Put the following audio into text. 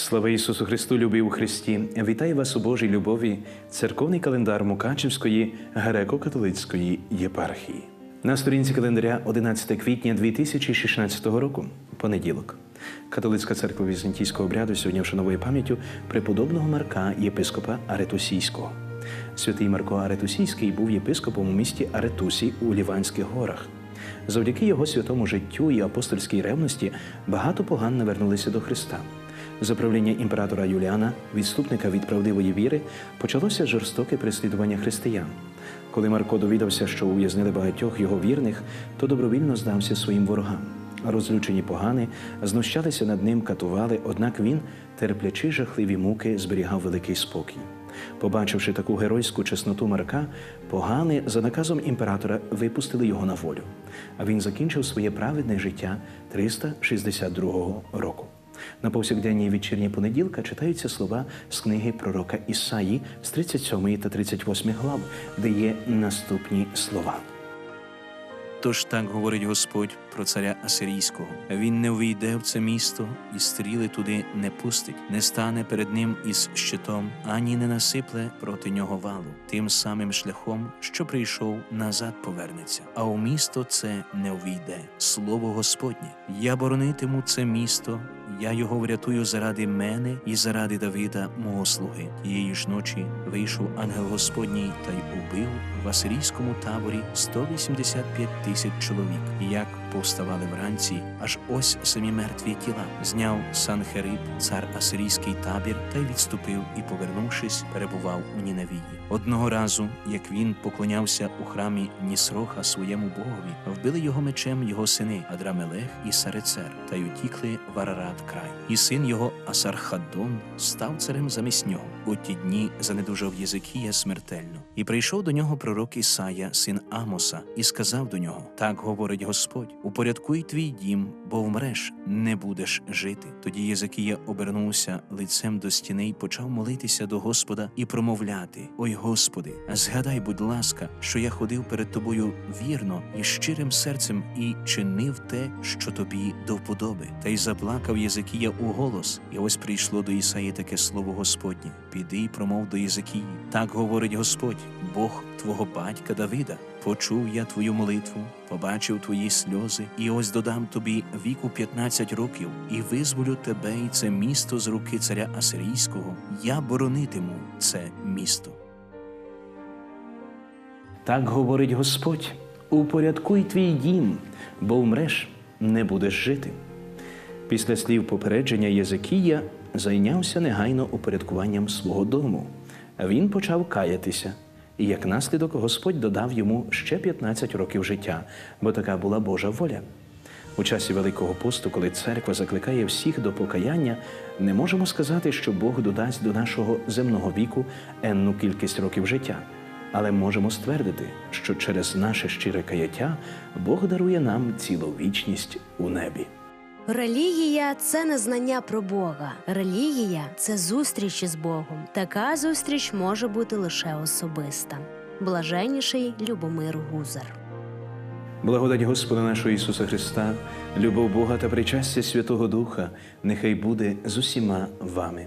Слава Ісусу Христу, любі у Христі! Вітаю вас у Божій любові, церковний календар Мукачівської греко-католицької єпархії. На сторінці календаря 11 квітня 2016 року, понеділок. Католицька церква Візантійського обряду сьогодні вшановує пам'яттю преподобного Марка, єпископа Аретусійського. Святий Марко Аретусійський був єпископом у місті Аретусі у Ліванських горах. Завдяки його святому життю і апостольській ревності багато поган навернулися до Христа. За правління імператора Юліана, відступника від правдивої віри, почалося жорстоке переслідування християн. Коли Марко довідався, що ув'язнили багатьох його вірних, то добровільно здався своїм ворогам. Розлючені погани знущалися над ним, катували, однак він, терплячи жахливі муки, зберігав великий спокій. Побачивши таку геройську чесноту Марка, погани за наказом імператора випустили його на волю. А він закінчив своє праведне життя 362 року. На повсякденній вечірні понеділка читаються слова з книги пророка Ісаї з 37 та 38 глав, де є наступні слова. Тож так говорить Господь про царя Асирійського. Він не увійде в це місто, і стріли туди не пустить, не стане перед ним із щитом, ані не насипле проти нього валу. Тим самим шляхом, що прийшов, назад повернеться. А у місто це не увійде. Слово Господнє. Я боронитиму це місто. Я його врятую заради мене і заради Давида, мого слуги. Тієї ж ночі вийшов ангел Господній та й убив в асирійському таборі 185 тисяч чоловік. Як повставали вранці, аж ось самі мертві тіла. Зняв Санхериб, цар асирійський табір, та й відступив і, повернувшись, перебував у Ніневії. Одного разу, як він поклонявся у храмі Нісроха своєму богові, вбили його мечем його сини Адрамелех і Сарецер, та й утікли в Арарат край. І син його Асархаддон став царем замість нього. У ті дні занедужав Єзикія смертельно. І прийшов до нього пророк Ісая, син Амоса, і сказав до нього: Так говорить Господь: упорядкуй твій дім, бо вмреш, не будеш жити. Тоді Єзикія обернувся лицем до стіни і почав молитися до Господа і промовляти: Ой Господи, згадай, будь ласка, що я ходив перед тобою вірно і щирим серцем і чинив те, що тобі до вподоби. Та й заплакав Єзикія у голос, і ось прийшло до Ісаї таке слово Господнє: Піди й промов до Єзикії. Так говорить Господь, Бог твого батька Давида. Почув я твою молитву, побачив твої сльози, і ось додам тобі віку 15 років, і визволю тебе і це місто з руки царя Асирійського. Я боронитиму це місто. Так говорить Господь: упорядкуй твій дім, бо вмреш, не будеш жити. Після слів попередження Єзекія зайнявся негайно упорядкуванням свого дому. Він почав каятися, і як наслідок Господь додав йому ще 15 років життя, бо така була Божа воля. У часі Великого посту, коли церква закликає всіх до покаяння, не можемо сказати, що Бог додасть до нашого земного віку енну кількість років життя. Але можемо ствердити, що через наше щире каяття Бог дарує нам цілу вічність у небі. Релігія це не знання про Бога. Релігія це зустріч із Богом. Така зустріч може бути лише особиста. Блаженніший Любомир Гузар. Благодать Господа нашого Ісуса Христа, любов Бога та причастя Святого Духа нехай буде з усіма вами.